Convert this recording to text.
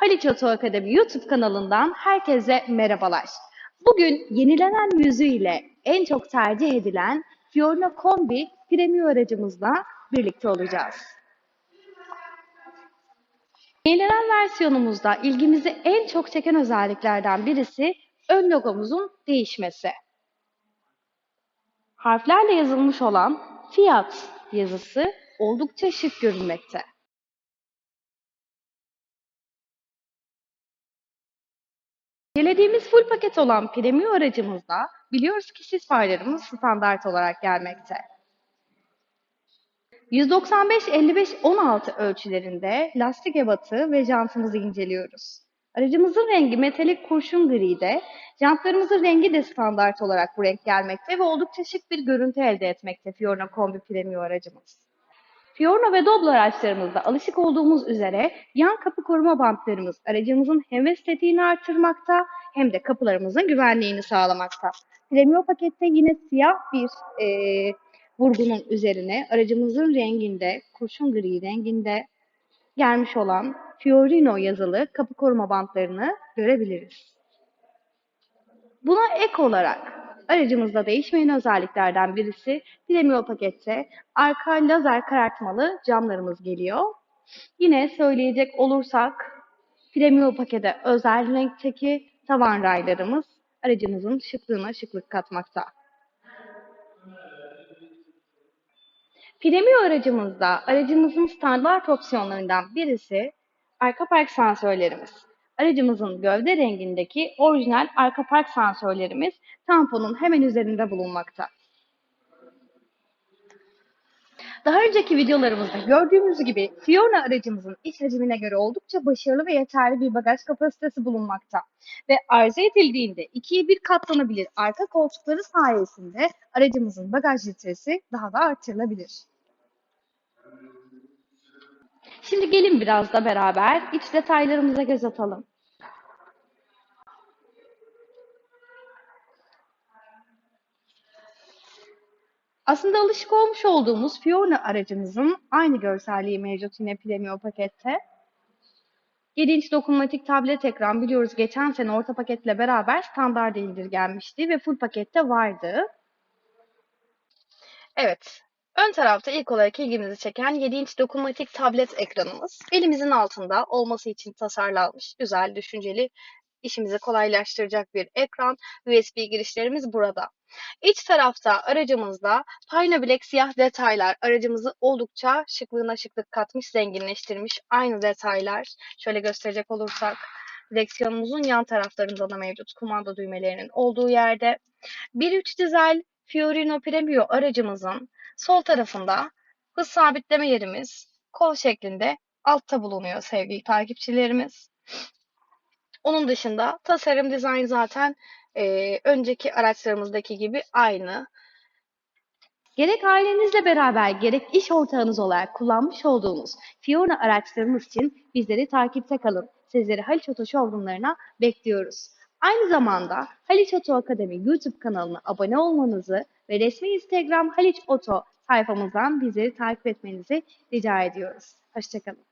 Haliç Oto Akademi YouTube kanalından herkese merhabalar. Bugün yenilenen yüzüyle en çok tercih edilen Fiorino Kombi Premium aracımızla birlikte olacağız. Yenilenen versiyonumuzda ilgimizi en çok çeken özelliklerden birisi ön logomuzun değişmesi. Harflerle yazılmış olan Fiat yazısı oldukça şık görünmekte. Incelediğimiz full paket olan premium aracımızda biliyoruz ki sis farlarımız standart olarak gelmekte. 195-55-16 ölçülerinde lastik ebatı ve jantımızı inceliyoruz. Aracımızın rengi metalik kurşun gride, jantlarımızın rengi de standart olarak bu renk gelmekte ve oldukça şık bir görüntü elde etmekte Fiorino Kombi Premium aracımız. Fiorino ve Doblo araçlarımızda alışık olduğumuz üzere yan kapı koruma bantlarımız aracımızın hem estetiğini artırmakta hem de kapılarımızın güvenliğini sağlamakta. Premium pakette yine siyah bir e, vurgunun üzerine aracımızın renginde, kurşun gri renginde gelmiş olan Fiorino yazılı kapı koruma bantlarını görebiliriz. Buna ek olarak aracımızda değişmeyen özelliklerden birisi Premium pakette arka lazer karartmalı camlarımız geliyor. Yine söyleyecek olursak Premium pakete özel renkteki tavan raylarımız aracımızın şıklığına şıklık katmakta. Premium aracımızda aracımızın standart opsiyonlarından birisi arka park sensörlerimiz. Aracımızın gövde rengindeki orijinal arka park sensörlerimiz tamponun hemen üzerinde bulunmakta. Daha önceki videolarımızda gördüğümüz gibi Fiona aracımızın iç hacmine göre oldukça başarılı ve yeterli bir bagaj kapasitesi bulunmakta. Ve arzu edildiğinde ikiye bir katlanabilir arka koltukları sayesinde aracımızın bagaj litresi daha da artırılabilir. Şimdi gelin biraz da beraber iç detaylarımıza göz atalım. Aslında alışık olmuş olduğumuz Fiona aracımızın aynı görselliği mevcut yine Premium pakette. 7 inç dokunmatik tablet ekran biliyoruz geçen sene orta paketle beraber standart indirgenmişti ve full pakette vardı. Evet, ön tarafta ilk olarak ilgimizi çeken 7 inç dokunmatik tablet ekranımız. Elimizin altında olması için tasarlanmış, güzel, düşünceli, işimizi kolaylaştıracak bir ekran. USB girişlerimiz burada. İç tarafta aracımızda Payna Black siyah detaylar aracımızı oldukça şıklığına şıklık katmış, zenginleştirmiş. Aynı detaylar şöyle gösterecek olursak direksiyonumuzun yan taraflarında da mevcut kumanda düğmelerinin olduğu yerde. 1.3 dizel Fiorino Premio aracımızın sol tarafında hız sabitleme yerimiz kol şeklinde altta bulunuyor sevgili takipçilerimiz. Onun dışında tasarım dizayn zaten e, önceki araçlarımızdaki gibi aynı. Gerek ailenizle beraber gerek iş ortağınız olarak kullanmış olduğunuz Fiona araçlarımız için bizleri takipte kalın. Sizleri Haliç Oto Showroom'larına bekliyoruz. Aynı zamanda Haliç Oto Akademi YouTube kanalına abone olmanızı ve resmi Instagram Haliç Oto sayfamızdan bizleri takip etmenizi rica ediyoruz. Hoşçakalın.